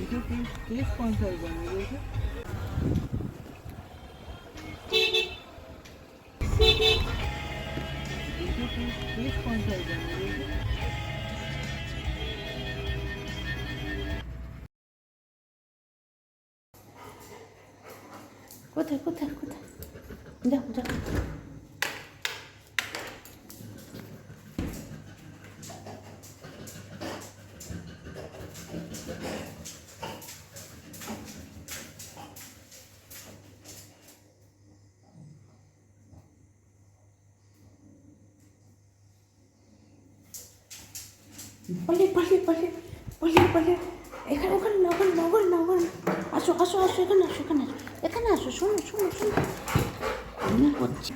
देखिए कौन सा পালিয়ে পালিয়ে পালিয়ে পালিয়ে পালিয়ে। এখানে ওখানে না ওখানে না ওখানে না ওখানে। আসো আসো আসো এখানে আসো এখানে আসো এখানে আসো শোনো শোনো শোনো। আমি করছি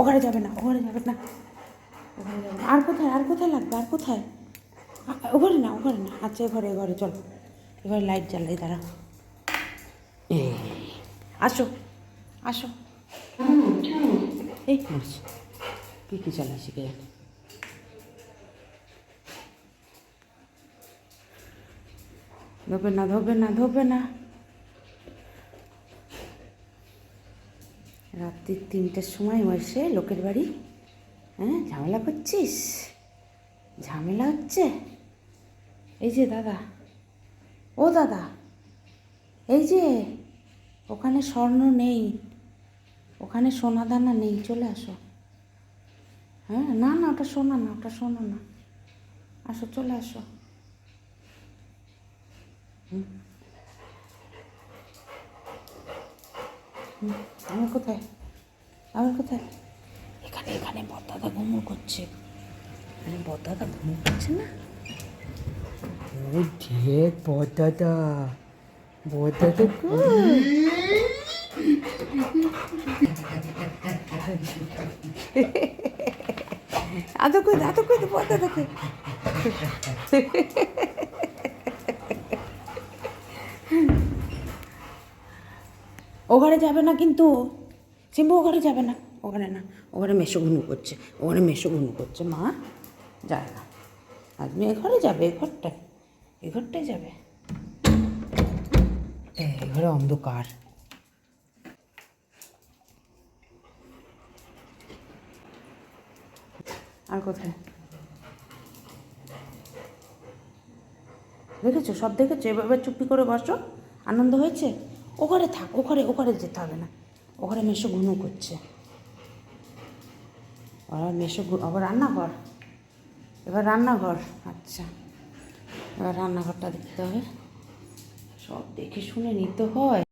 ওখানে যাবে না ওখানে যাবে না। ওখানে যাবে না। আর কোথায় আর কোথায় লাগবে আর কোথায়? ওখানে না ওখানে না। আচ্ছা ঘরে ঘরে চলো। এবার লাইট জ্বালাই এই, আসো আসো। এই মরছি কী কী চালাই শিখে? জানি ধোবে না ধোবে না ধোবে না। রাত্রির তিনটের সময় এসে লোকের বাড়ি। হ্যাঁ ঝামেলা করছিস? ঝামেলা হচ্ছে? এই যে দাদা, ও দাদা, এই যে, ওখানে স্বর্ণ নেই, ওখানে সোনা দানা নেই, চলে আসো। হ্যাঁ না না ওটা শোনা না ওটা শোনো না। আসো চলে আসো। আমার কোথায়? আমার কোথায়? এখানে এখানে বদাদা ঘুমো করছে। এখানে বদাদা ঘুমো করছে না? ও ঢেক বদাদা বদাদা? আদর করে আদর করে দেবো দাদা কই ওখানে যাবে না কিন্তু? সিম্বু ওখানে যাবে না? ওখানে না ওখানে মেশো ঘুনু করছে ওখানে মেশো ঘুনু করছে, মা। যায় না। এ ঘরে যাবে, এ ঘরটায় এ ঘরটায় যাবে। এ ঘরে অন্ধকার। আর কোথায়? দেখেছ? সব দেখেছ? এবার এবার চুপি করে বসো। আনন্দ হয়েছে? ও ঘরে থাক, ও ঘরে ও ঘরে যেতে হবে না। ও ঘরে মেশো ঘুনো করছে। আবার মেশো আবার রান্নাঘর। এবার রান্নাঘর। আচ্ছা। এবার রান্নাঘরটা দেখতে হবে। সব দেখে শুনে নিতে হয়।